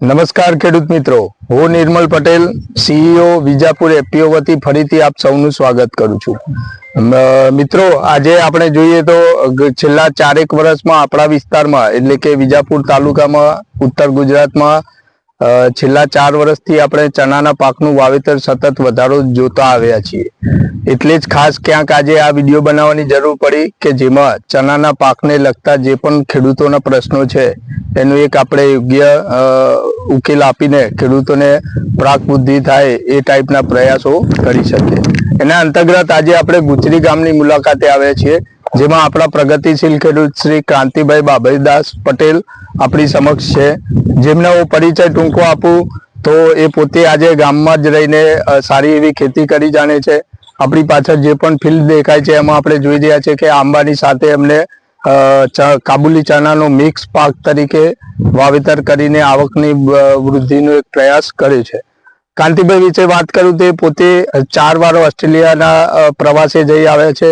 નમસ્કાર ખેડૂત મિત્રો. હું નિર્મલ પટેલ સીઈઓ વિજાપુર એપીઓ વતી ફરીથી આપ સૌનું સ્વાગત કરું છું. મિત્રો, આજે આપણે જોઈએ તો છેલ્લા ચારેક વર્ષમાં આપણા વિસ્તારમાં, એટલે કે વિજાપુર તાલુકામાં, ઉત્તર ગુજરાતમાં છેલ્લા ચાર વર્ષથી આપણે ચણાના પાકનું વાવેતર સતત વધારો જોતા આવ્યા છીએ. એટલે જ ખાસ ક્યાંક આજે આ વીડિયો બનાવવાની જરૂર પડી કે જેમાં ચણાના પાકને લગતા જે પણ ખેડૂતોના પ્રશ્નો છે, એનું એક આપણે યોગ્ય ઉકેલ આપીને ખેડૂતોને પ્રાક બુદ્ધિ થાય એ ટાઈપના પ્રયાસો કરી શકીએ. એના અંતર્ગત આજે આપણે ગુજરી ગામની મુલાકાતે આવ્યા છીએ. જેમાં આપણા પ્રગતિશીલ ખેડૂત શ્રી ક્રાંતિભાઈ બાબરીદાસ પટેલ આપણી સમક્ષ છે. જેમને હું પરિચય ટૂંકો આપું તો એ પોતે આજે ગામમાં જ રહીને સારી એવી ખેતી કરી જાણે છે. આપણી પાછળ જે પણ ફિલ્ડ દેખાય છે એમાં આપણે જોઈ રહ્યા છે કે આંબાની સાથે એમને કાબુલી ચણાનો મિક્સ પાક તરીકે વાવેતર કરીને આવકની વૃદ્ધિનો એક પ્રયાસ કર્યો છે. કાંતિભાઈ વિશે વાત કરું તો પોતે ચાર વાર ઓસ્ટ્રેલિયાના પ્રવાસે જઈ આવ્યા છે.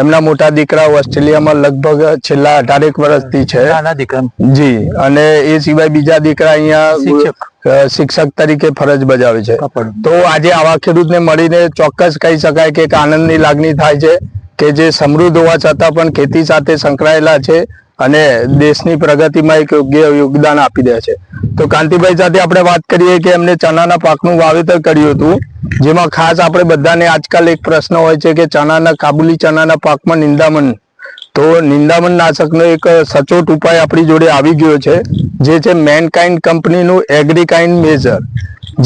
એમના મોટા દીકરા ઓસ્ટ્રેલિયામાં લગભગ છેલ્લા અઢારેક વર્ષથી છે. નાના દીકરા. જી અને એ સિવાય બીજા દીકરા અહીંયા શિક્ષક. તરીકે ફરજ બજાવે છે. તો આજે આવા ખેડૂતને મળીને ચોક્કસ કહી શકાય કે એક આનંદની લાગણી થાય છે કે જે સમૃદ્ધ હોવા છતાં પણ ખેતી સાથે સંકળાયેલા છે અને દેશની પ્રગતિમાં એક યોગ્ય યોગદાન આપી દે છે. તો કાંતિભાઈ સાથે આપણે વાત કરીએ કે એમને ચણાના પાકનું વાવેતર કર્યું હતું. જેમાં ખાસ આપણે બધાને આજકાલ એક પ્રશ્ન હોય છે કે ચણાના કાબુલી ચણાના પાકમાં નિંદામણ. તો નિંદામણ નાશકનો એક સચોટ ઉપાય આપણી જોડે આવી ગયો છે, જે છે મેનકાઇન્ડ કંપનીનું એગ્રીકાઇન્ડ મેજર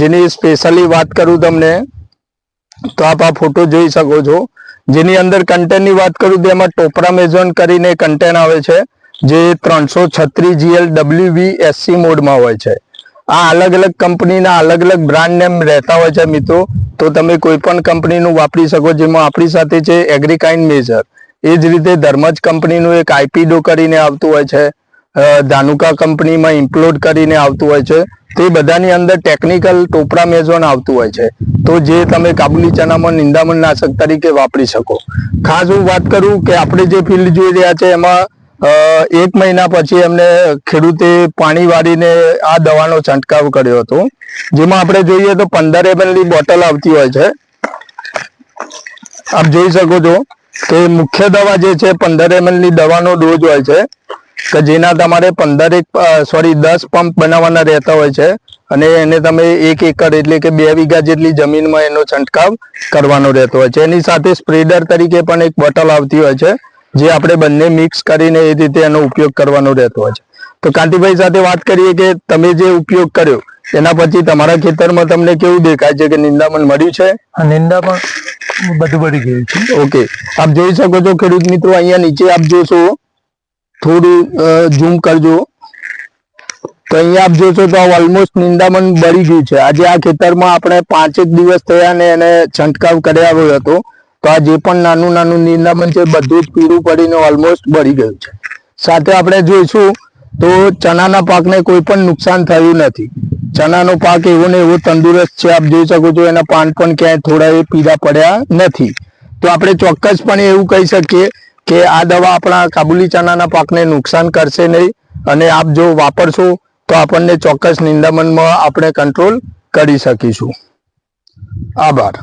જેની સ્પેશિયલી વાત કરું તમને, તો આપ આ ફોટો જોઈ શકો છો. જેની અંદર કન્ટેનની વાત કરું તો એમાં ટોપરા મેઝોન કરીને કન્ટેન આવે છે, જે ત્રણસો છત્રીસ જીએલ ડબલ્યુવી એસસી મોડમાં હોય છે. આ અલગ અલગ કંપનીના અલગ અલગ બ્રાન્ડ નેમ રહેતા હોય છે મિત્રો. તો તમે કોઈ પણ કંપનીનું વાપરી શકો જેમાં આપણી સાથે છે એગ્રીકાઇન્ડ મેજર એ જ રીતે ધર્મજ કંપનીનું એક આઈપીડો કરીને આવતું હોય છે. ધાનુકા કંપનીમાં ઇમ્પ્લોડ કરીને આવતું હોય છે. તે બધાની અંદર ટેકનિકલ ટોપરા મેઝોન આવતું હોય છે. તો જે તમે કાબુલી ચનામાં નિંદામણ નાશક તરીકે વાપરી શકો. ખાસ હું વાત કરું કે આપણે જે ફિલ્ડ જોઈ રહ્યા છે એમાં એક મહિના પછી એમને ખેડૂતે પાણી વાળીને આ દવાનો છંટકાવ કર્યો હતો. જેમાં આપણે જોઈએ તો પંદર એમએલની બોટલ આવતી હોય છે. આપ જોઈ શકો છો કે મુખ્ય દવા જે છે, પંદર એમએલની દવાનો ડોઝ હોય છે, કે જેના તમારે પંદર એક સોરી દસ પંપ બનાવવાના રહેતા હોય છે, અને એને તમે એક એકર એટલે કે બે વીઘા જેટલી જમીનમાં એનો છંટકાવ કરવાનો રહેતો હોય છે. એની સાથે સ્પ્રેડર તરીકે પણ એક બોટલ આવતી હોય છે. જે આપણે બંને મિક્સ કરીને એ રીતે એનો ઉપયોગ કરવાનો રહેતો હોય છે. તો કાંતિભાઈ સાથે વાત કરીએ કે તમે જે ઉપયોગ કર્યો એના પછી તમારા ખેતરમાં તમને કેવું દેખાય છે કે નિંદામણ મળ્યું છે? નિંદામણ બધું બળી ગયું છે. ઓકે આપ જોઈ શકો છો ખેડૂત મિત્રો અહીંયા નીચે આપ જોશો થોડું ઝૂમ કરજો. તો અહીંયા આપ જોશો તો ઓલમોસ્ટ નિંદામણ બળી ગયું છે. આજે આ ખેતરમાં આપણે પાંચેક દિવસ થયા ને એને છંટકાવ કર્યા હતો. તો આ જે પણ નાનું નાનું નિંદામણ છે, બધું જ પીળું પડીને ઓલમોસ્ટ બળી ગયું છે. સાથે આપણે જોઈશું તો ચણાના પાકને કોઈ પણ નુકસાન થયું નથી. ચણાનો પાક એવો ને એવો તંદુરસ્ત છે, આપ જોઈ શકો છો એના પાન પણ ક્યાંય થોડા એ પીળા પડ્યા નથી. તો આપણે ચોક્કસપણે એવું કહી શકીએ કે આ દવા આપણા કાબુલી ચણાના પાકને નુકસાન કરશે નહીં અને આપ જો વાપરશો તો આપણને ચોક્કસ નિંદામણમાં આપણે કંટ્રોલ કરી શકીશું. આભાર.